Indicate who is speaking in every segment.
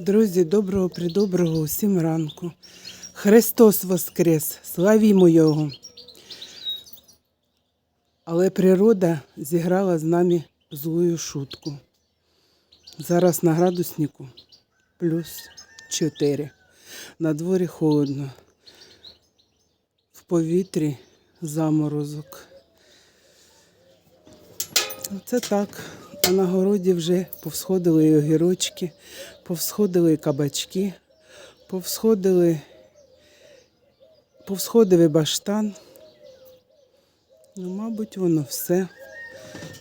Speaker 1: Друзі, доброго придоброго усім ранку. Христос Воскрес! Славімо Його! Але природа зіграла з нами злую шутку. Зараз на градуснику плюс 4. На дворі холодно. В повітрі заморозок. Оце так. А на городі вже повсходили огірочки, повсходили кабачки, повсходили, повсходив і баштан. Ну, мабуть, воно все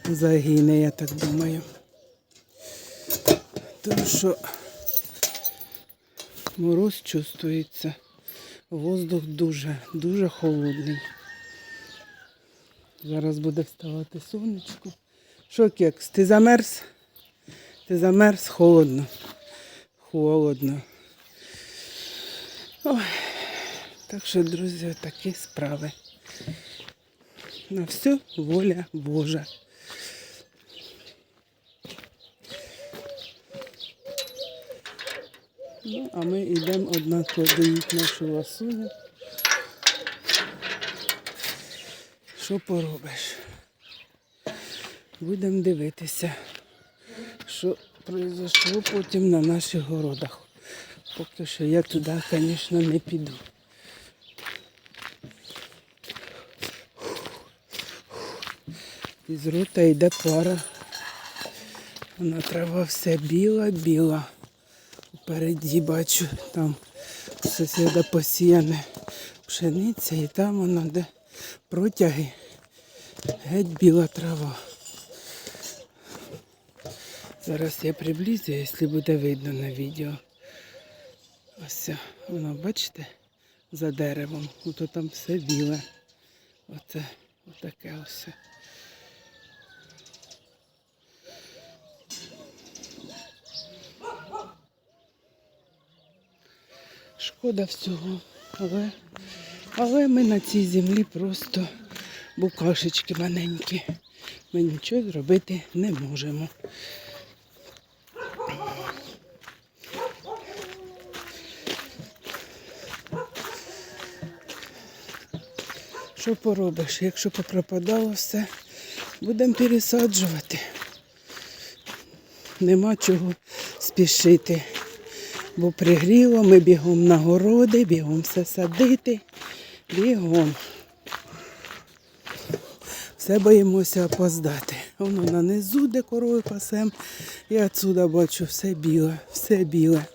Speaker 1: загине, я так думаю. Тому що мороз чувствується, воздух дуже, дуже холодний. Зараз буде вставати сонечко. Що, кекс, ти замерз? Ти замерз холодно. Холодно. Ой. Так що, друзі, такі справи. На все воля Божа. Ну, а ми йдемо однаково доїть нашу ласуню. Що поробиш? Будемо дивитися, що произошло потім на наших городах. Поки що я туди, звісно, не піду. Із рота йде пара. Вона трава все біла-біла. Впереді бачу, там сусіда посіяне пшениця і там вона де протяги. Геть біла трава. Зараз я приблизю, якщо буде видно на відео. Ось воно, бачите, за деревом. Ото там все біле. Оце отаке ось. Шкода всього. Але, але ми на цій землі просто букашечки маленькі. Ми нічого зробити не можемо. Що поробиш? Якщо попропадало все, будемо пересаджувати. Нема чого спішити. Бо пригріло, ми бігом на городи, бігом все садити, бігом. Все боїмося опоздати. Воно на низу, де корови пасем. І отсюда бачу все біле, все біле.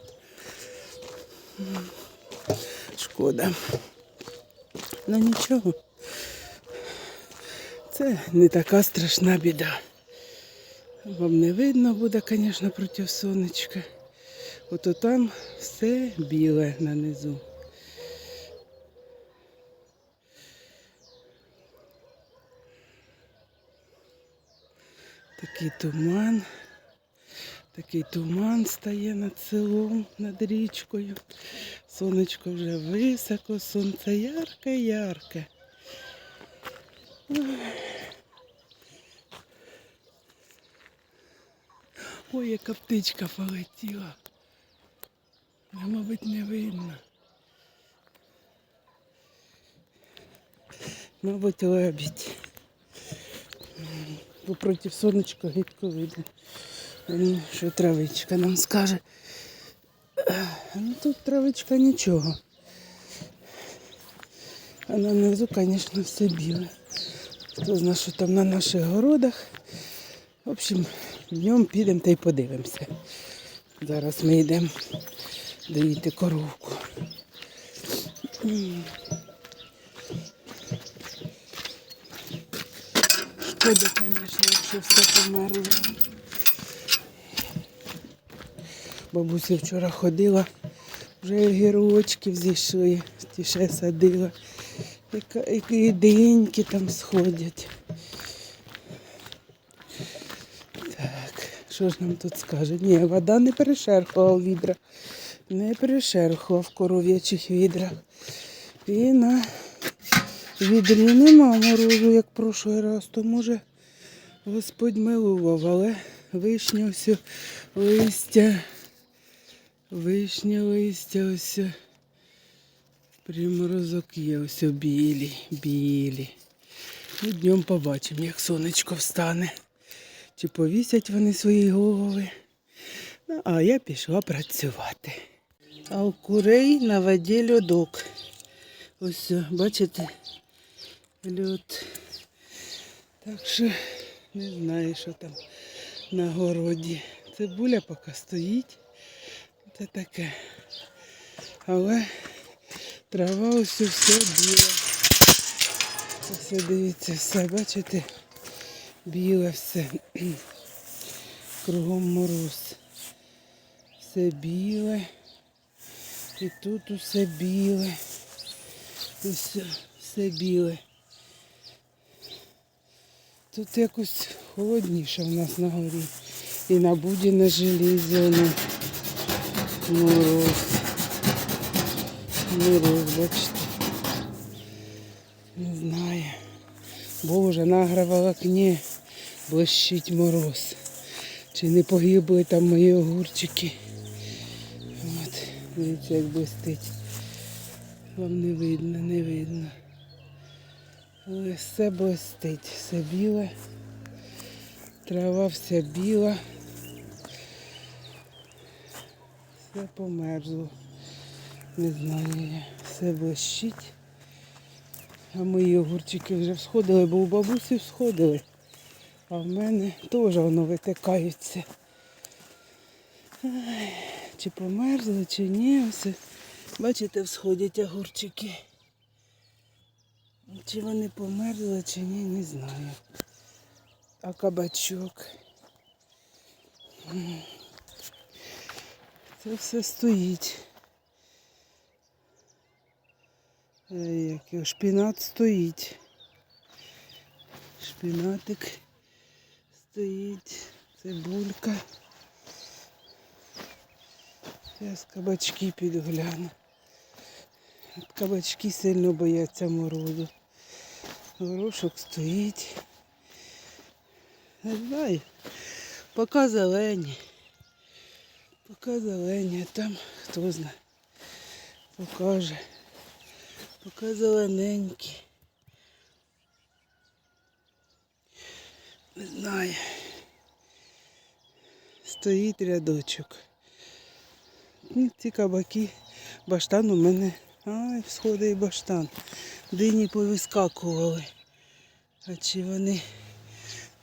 Speaker 1: Шкода. Ну нічого. Це не така страшна біда. Вам не видно буде, звісно, проти сонечка. Ото там все біле нанизу. Такий туман. Такий туман стає над селом, над річкою. Сонечко вже високо, сонце ярке-ярке. Ой, яка птичка полетіла. Мабуть, не видно. Мабуть, лебідь. Бо проти сонечка гидко видно. Що травичка нам скаже. Ну тут травичка нічого. А на низу, звісно, все біле. Хто знає, що там на наших городах. В общем, днем підемо та й подивимося. Зараз ми йдемо доїти коровку. Шкода, звісно, якщо все померло. Бабуся вчора ходила, вже гірочки взійшли, ті ще садила. І диньки там сходять. Так, що ж нам тут скаже? Ні, вода не перешерхувала в відра. Не перешерхувала в коров'ячих відрах. І на відрі нема морозу, як прошлий раз, то може Господь милував, але вишня все листя Вишня листя ось. Приморозок є, ось білі, білі. Ну, днем побачимо, як сонечко встане. Чи повісять вони свої голови. Ну, а я пішла працювати. А у курей на воді льодок. Ось, бачите, льод. Так що не знаю, що там на городі. Цибуля поки стоїть. Це таке. Але трава ось все біла. Ось дивіться, все, бачите? Біле все. Кругом мороз. Все біле. І тут усе біле. Ось все біле. Тут якось холодніше в нас на горі. І на буді на железі воно мороз. Мороз, бачите. Не знаю. Боже, на агроволокні блищить мороз. Чи не погибли там мої огурчики? От, дивіться, як блистить. Вам не видно, не видно. Але все блистить, все біле. Трава вся біла. Все померзло. Не знаю. Все блищить. А мої огурчики вже всходили, бо у бабусі всходили. А в мене теж воно витикаються. Ай, чи померзли, чи ні. Все. Бачите, всходять огурчики. Чи вони померзли, чи ні, не знаю. А кабачок. Це все стоїть. Як його, шпінат стоїть. Шпінатик стоїть. Цибулька. Зараз кабачки підгляну. Кабачки сильно бояться морозу. Горошок стоїть. Не знаю. Поки зелені. Поки зелені, а там хто знає. Покаже. Поки зелененькі. Не знаю. Стоїть рядочок. Ну, Ці кабаки. Баштан у мене. Ай, всходить і баштан. Дині повискакували. А чи вони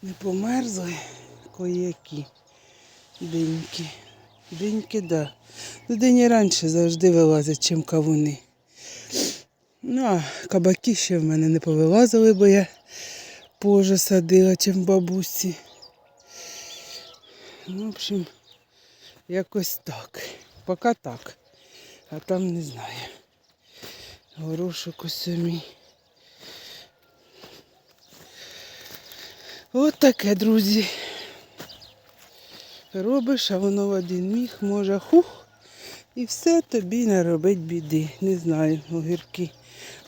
Speaker 1: не померзли? Коякі диньки. Диньки, да. Ну, дині раніше завжди вилазять, чим кавуни. Ну, а кабаки ще в мене не повилазили, бо я позже садила, чим бабусі. Ну, в общем, якось так. Поки так. А там не знаю. Горошок ось мій. От таке, друзі. Робиш, а воно в один міг може хух. І все тобі наробить біди. Не знаю, огірки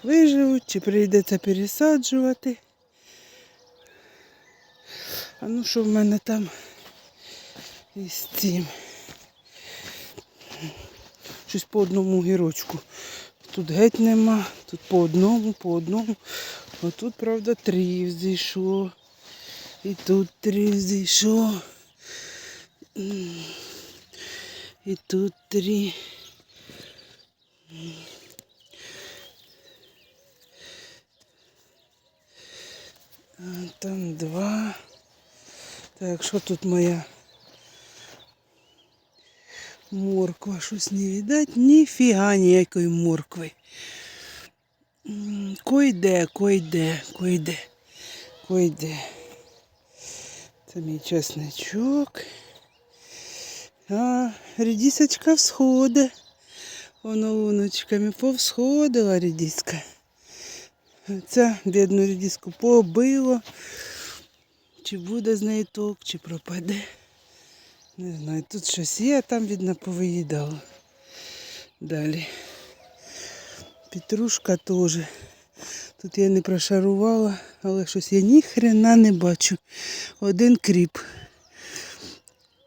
Speaker 1: виживуть, чи прийдеться пересаджувати. А ну що в мене там із цим? Щось по одному гірочку. Тут геть нема, тут по одному, по одному. А тут, правда, три зійшло. І тут три зійшло. М. І тут три. Там два. Так, що тут моя морква? Щось не видать? Ніфіга ніякої моркви. Койде, койде, койде, койде. Це мій чесничок. А, редисочка всходить. Воно луночками повсходила редиска. Ця бідну редиску побило. Чи буде з неї ток, чи пропаде. Не знаю, тут щось є, а там, видно, повиїдало. Далі. Петрушка теж. Тут я не прошарувала, але щось я ні хрена не бачу. Один кріп.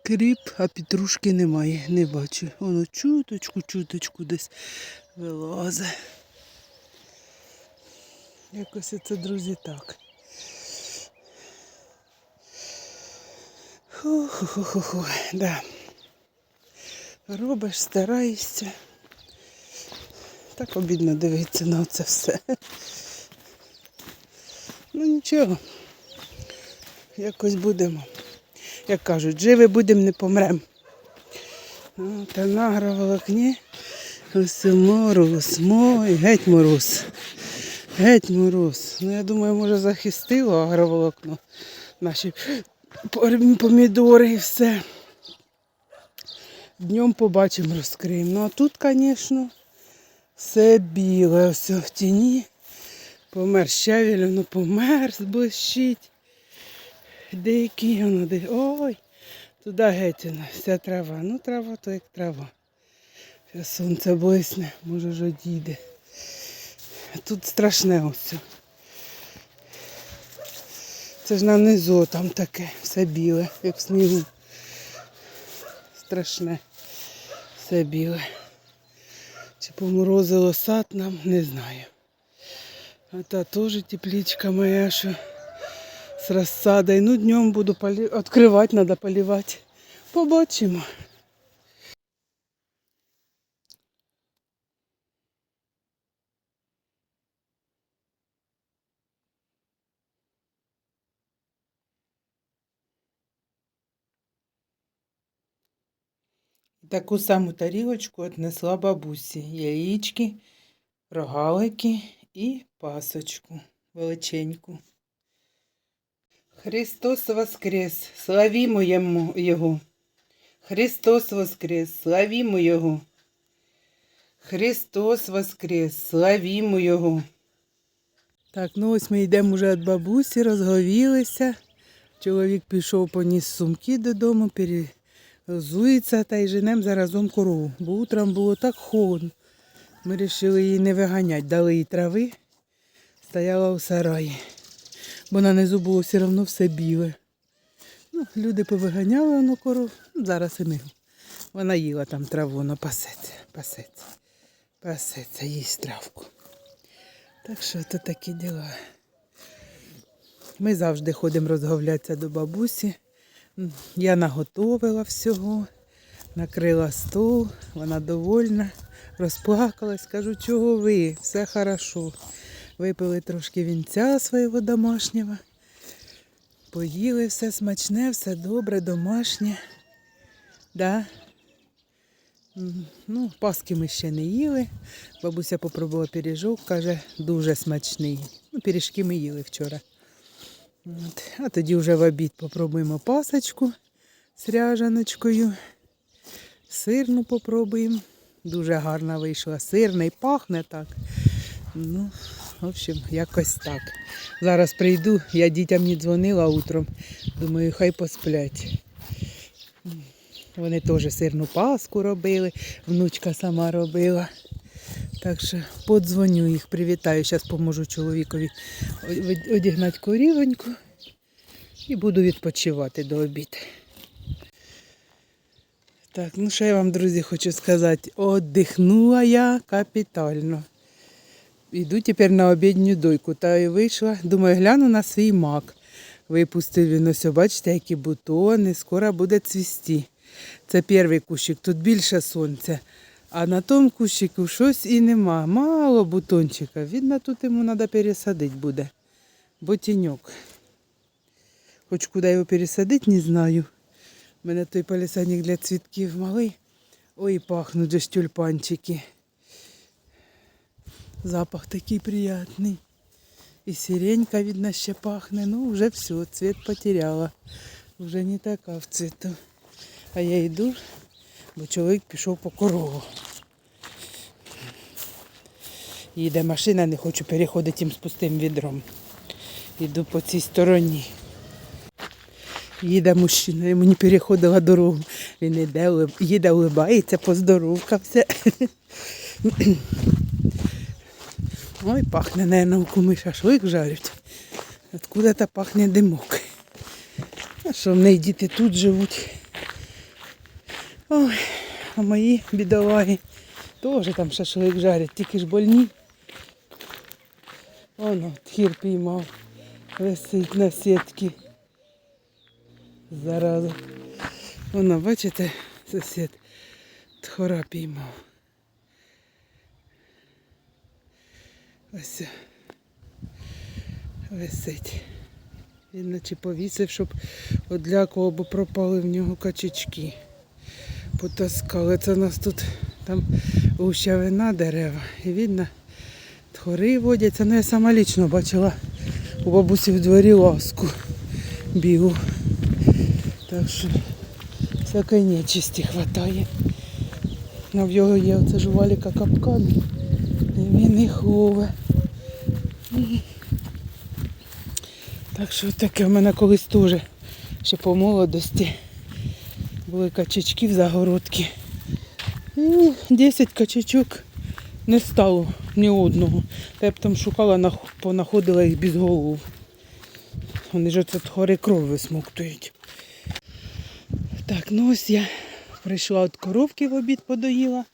Speaker 1: Кріп, а петрушки немає, не бачу. Воно чуточку, чуточку десь вилазе. Якось це, друзі, так. Ху-ху-ху-ху, да. Робиш, стараєшся. Так обідно дивитися на це все. Ну нічого. Якось будемо. Як кажуть, живі будемо, не помремо. Ну, та на агроволокні ось мороз, мой, геть мороз. Геть мороз. Ну я думаю, може захистило агроволокно. Наші помідори і все. Днем побачимо, розкриємо. Ну а тут, звісно, все біле. Ось в тіні. Помер щавель, воно помер, блищить. Деякі воно де. Ой, туди геть вся трава. Ну трава то як трава. Зараз сонце блисне, може ж одійде. Тут страшне ось. Це ж на низу там таке, все біле, як в снігу. Страшне. Все біле. Чи поморозило сад нам, не знаю. А та теж тепличка моя, що з розсадою. Ну, днем буду полі... відкривати, треба полівати. Побачимо. Таку саму тарілочку віднесла бабусі. Яєчки, рогалики і пасочку величеньку. Христос воскрес, славімо йому Його. Христос воскрес, славімо Його. Христос воскрес, славімо Його. Так, ну ось ми йдемо вже від бабусі, розговілися. Чоловік пішов, поніс сумки додому, перезується та й женемо заразом корову. Бо утром було так холодно. Ми вирішили її не виганяти, дали їй трави, стояла у сараї. Бо на низу було все одно все біле. Ну, люди повиганяли воно коров. Ну, зараз і ми. Вона їла там траву, вона пасеться, пасеться, пасеться, їсть травку. Так що то такі діла. Ми завжди ходимо розговлятися до бабусі. Я наготовила всього, накрила стол, вона довольна, розплакалась, кажу, чого ви, все хорошо. Випили трошки вінця свого домашнього. Поїли все смачне, все добре, домашнє. Да? Ну, паски ми ще не їли. Бабуся попробувала пиріжок, каже, дуже смачний. Ну, пиріжки ми їли вчора. От. А тоді вже в обід попробуємо пасочку з ряжаночкою. Сирну попробуємо. Дуже гарна вийшла. Сирний пахне так. Ну, в общем, якось так. Зараз прийду, я дітям не дзвонила утром. Думаю, хай посплять. Вони теж сирну паску робили, внучка сама робила. Так що подзвоню їх, привітаю. Зараз поможу чоловікові од- одігнати корівоньку і буду відпочивати до обіду. Так, ну що я вам, друзі, хочу сказати. Отдихнула я капітально. Йду тепер на обідню дойку. Та й вийшла, думаю, гляну на свій мак. Випустив він ось, бачите, які бутони, скоро буде цвісти. Це перший кущик, тут більше сонця. А на тому кущику щось і нема. Мало бутончика. Видно, тут йому треба пересадити буде. Бо тіньок. Хоч куди його пересадити, не знаю. У мене той палісадник для цвітків малий. Ой, пахнуть же тюльпанчики. Запах такий приятний. І сиренька, видно, ще пахне. Ну, вже все, цвіт потеряла. Вже не така в цвіту. А я йду, бо чоловік пішов по корову. Їде машина, не хочу переходити їм з пустим відром. Йду по цій стороні. Їде мужчина, йому не переходила дорогу. Він улиб- їде, улибається, поздоровкався. Ой, пахне, наверное, у куми шашлик жарять. Откуда-то пахне димок. А що в неї діти тут живуть? Ой, а мої бідолаги теж там шашлик жарять, тільки ж больні. Воно, тхір піймав, висить на сітки. Зараза. Воно, бачите, сусід тхора піймав. Ось висить. Він наче повісив, щоб одлякував, бо пропали в нього качечки. Потаскали. Це у нас тут там гущавина дерева. І видно, тхори водяться. Ну я сама лічно бачила у бабусі в дворі ласку білу. Так що всякої нечисті хватає. А в його є оце ж валіка капкан. І він їх лове. Так що таке в мене колись теж ще по молодості були качечки в загородці. І 10 качечок не стало ні одного. Я б там шукала, понаходила їх без голов. Вони ж оце гори кров висмоктують. Так, ну ось я прийшла від коровки в обід подоїла.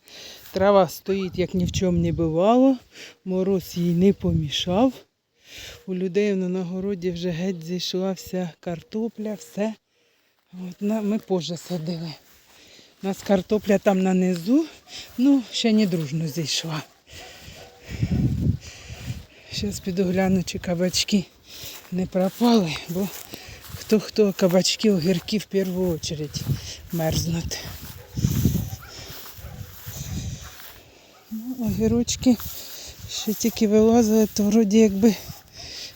Speaker 1: Трава стоїть, як ні в чому не бувало. Мороз їй не помішав. У людей на нагороді вже геть зійшла вся картопля, все. От, ми позже садили. У нас картопля там нанизу, ну, ще не дружно зійшла. Зараз піду гляну, чи кабачки не пропали, бо хто-хто кабачки, огірки в першу чергу мерзнуть. Ну, огірочки ще тільки вилазили, то вроді якби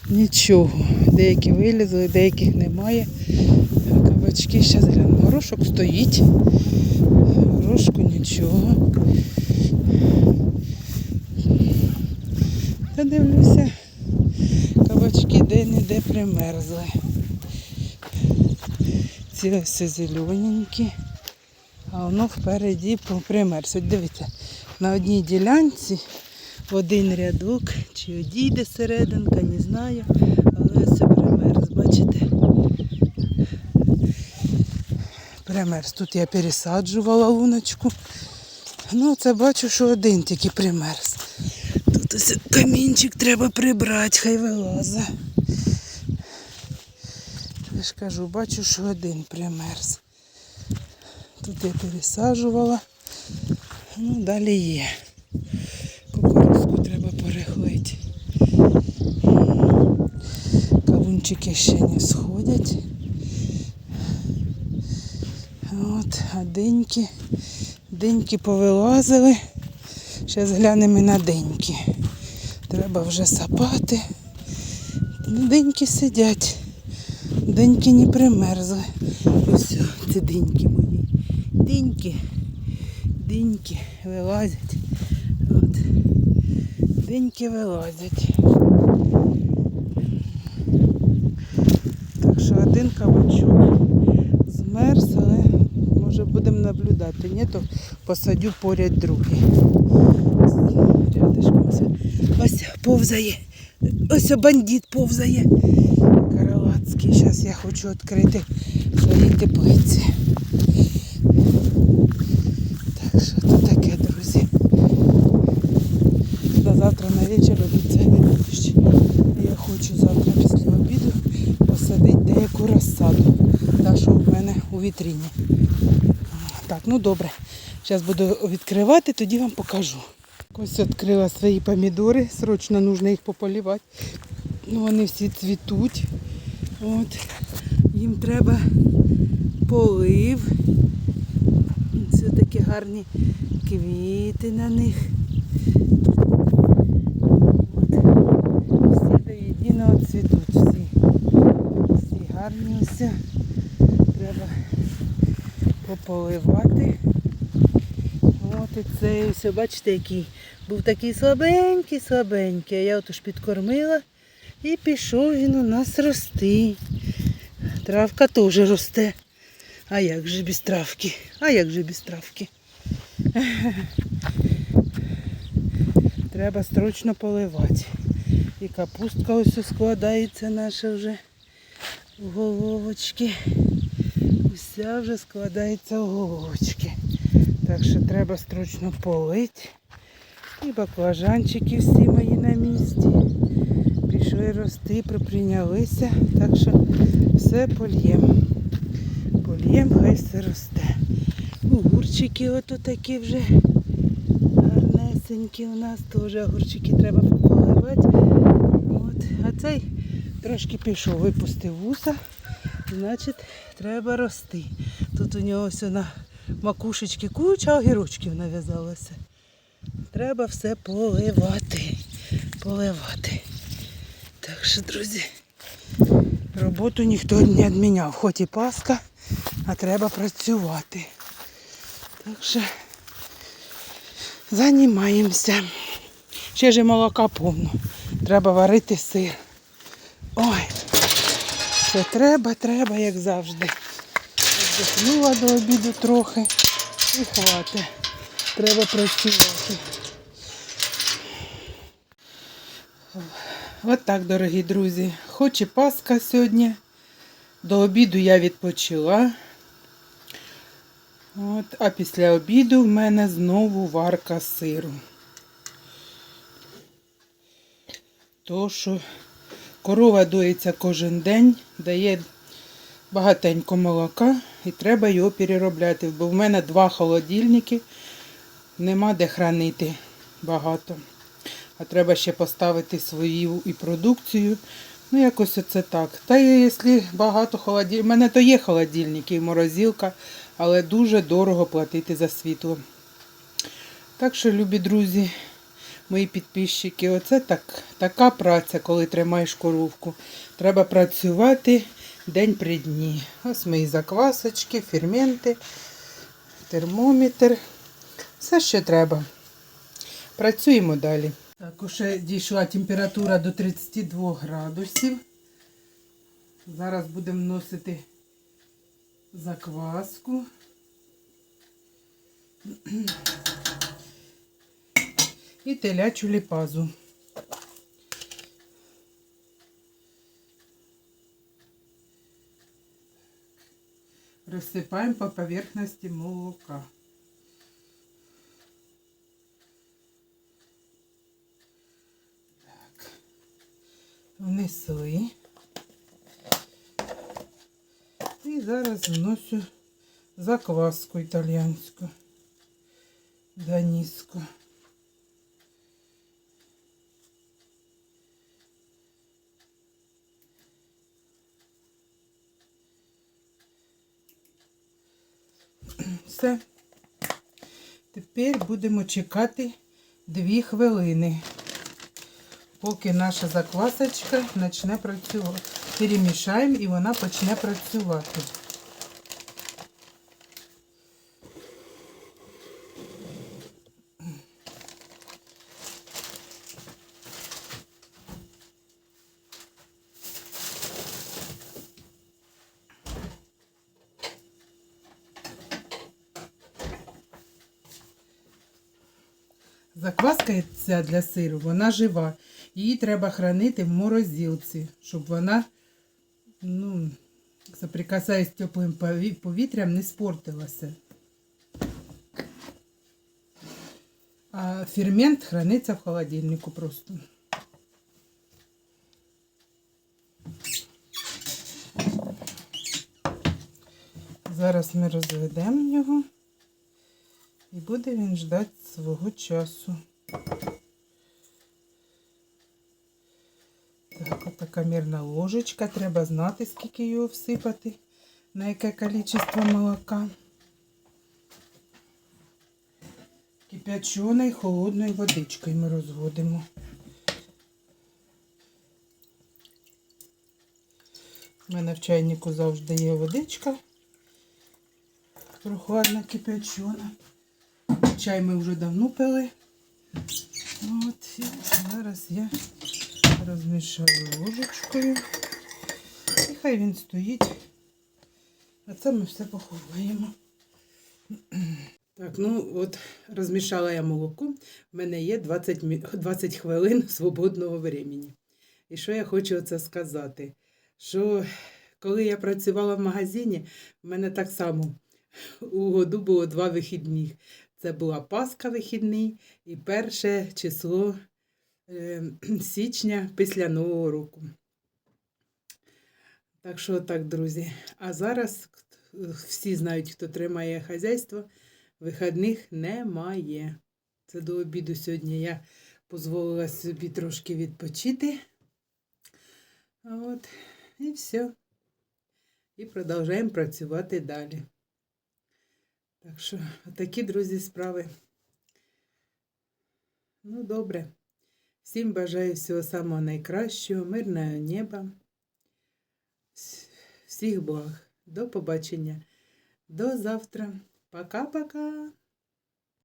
Speaker 1: нічого. Деякі вилізли, деяких немає. А кабачки зараз гляну. Горошок стоїть. Горошку нічого. Дивлюся, кабачки де-не-де примерзли. Ці ось зелененькі. А воно впереді примерз. От Дивіться, на одній ділянці один рядок, чи одійде серединка, не знаю. Але це примерз, бачите? Примерз. Тут я пересаджувала луночку. Ну, це бачу, що один тільки примерз. Тут ось камінчик треба прибрати, хай вилазить. Я ж кажу, бачу, що один примерз. Тут я пересаджувала. Ну, далі є. Кукурузку треба перехлити. Кавунчики ще не сходять. От, а деньки, деньки повилазили. Зараз глянемо на деньки. Треба вже сапати. Деньки сидять. Деньки не примерзли. Ось це деньки мої. Деньки. Деньки вилазять. От. Деньки вилазять. Так що один кабачок змерз, але може будемо наблюдати. Ні, то посадю поряд другий. Рядишком ось. Повзає. Ось бандит повзає. Каралацький. Зараз я хочу відкрити свої теплиці. Так що то таке, друзі. До завтра на вечір обіцяє дощ. Я хочу завтра після обіду посадити деяку розсаду. Та, що в мене у вітріні. Так, ну добре. Зараз буду відкривати, тоді вам покажу. Ось відкрила свої помідори, срочно потрібно їх пополівати. Ну, вони всі цвітуть. От. Їм треба полив. Це такі гарні квіти на них. Всі до єдиного цвітуть всі. Всі гарні все. Треба пополивати. І цей все, бачите, який був такий слабенький, слабенький. А я отож підкормила і пішов він у нас рости. Травка теж росте. А як же без травки? А як же без травки? Треба строчно поливати. І капустка ось складається наша вже в головочки. Уся вже складається в головочки. Так що треба стручно полити. І баклажанчики всі мої на місці. Пішли рости, приприйнялися. Так що все польєм. Польєм, хай все росте. Огурчики ото такі вже гарнесенькі у нас теж огурчики треба поливати. От. А цей трошки пішов, випустив вуса, значить треба рости. Тут у нього все на макушечки куча огірочків нав'язалося. Треба все поливати. Поливати. Так що, друзі, роботу ніхто не відміняв. Хоч і паска, а треба працювати. Так що займаємося. Ще ж і молока повно. Треба варити сир. Ой, все треба, треба, як завжди. Вдихнула до обіду трохи і хватить. Треба працювати. От так, дорогі друзі. Хоч і Пасха сьогодні. До обіду я відпочила. От, а після обіду в мене знову варка сиру. То, що корова доїться кожен день, дає багатенько молока і треба його переробляти, бо в мене два холодильники, нема де хранити багато. А треба ще поставити свою і продукцію. Ну, якось оце так. Та якщо багато холодильників, в мене то є холодильники і морозилка, але дуже дорого платити за світло. Так що, любі друзі, мої підписчики, оце так, така праця, коли тримаєш коровку. Треба працювати день при дні. Ось мої заквасочки, ферменти, термометр. Все, що треба. Працюємо далі. Так, уже дійшла температура до 32 градусів. Зараз будемо вносити закваску. І телячу ліпазу. Розсипаємо по поверхності молока. Так. Внесли. І зараз вношу закваску італіянську. Даніску. Все. Тепер будемо чекати 2 хвилини, поки наша заквасочка почне працювати. Перемішаємо і вона почне працювати. Закваска ця для сиру, вона жива. Її треба хранити в морозилці, щоб вона, ну, соприкасаясь з теплим повітрям, не спортилася. А фермент храниться в холодильнику просто. Зараз ми розведемо його. І буде він ждати свого часу. Так, така мірна ложечка. Треба знати, скільки його всипати, на яке кількість молока. Кип'ячоною холодною водичкою ми розводимо. У мене в чайнику завжди є водичка. Прохладна кип'ячона. Чай ми вже давно пили. От, і зараз я розмішаю ложечкою. І хай він стоїть. А це ми все поховаємо. Так, ну от розмішала я молоко. В мене є 20, 20 хвилин свободного времени. І що я хочу це сказати? Що коли я працювала в магазині, в мене так само у году було два вихідних. Це була Пасха вихідний і перше число е, січня після Нового року. Так що так, друзі. А зараз всі знають, хто тримає хазяйство, вихідних немає. Це до обіду сьогодні я дозволила собі трошки відпочити. От, і все. І продовжуємо працювати далі. Так що, такі, друзі, справи. Ну, добре. Всім бажаю всього самого найкращого, мирного неба. Всіх благ. До побачення. До завтра. Пока-пока.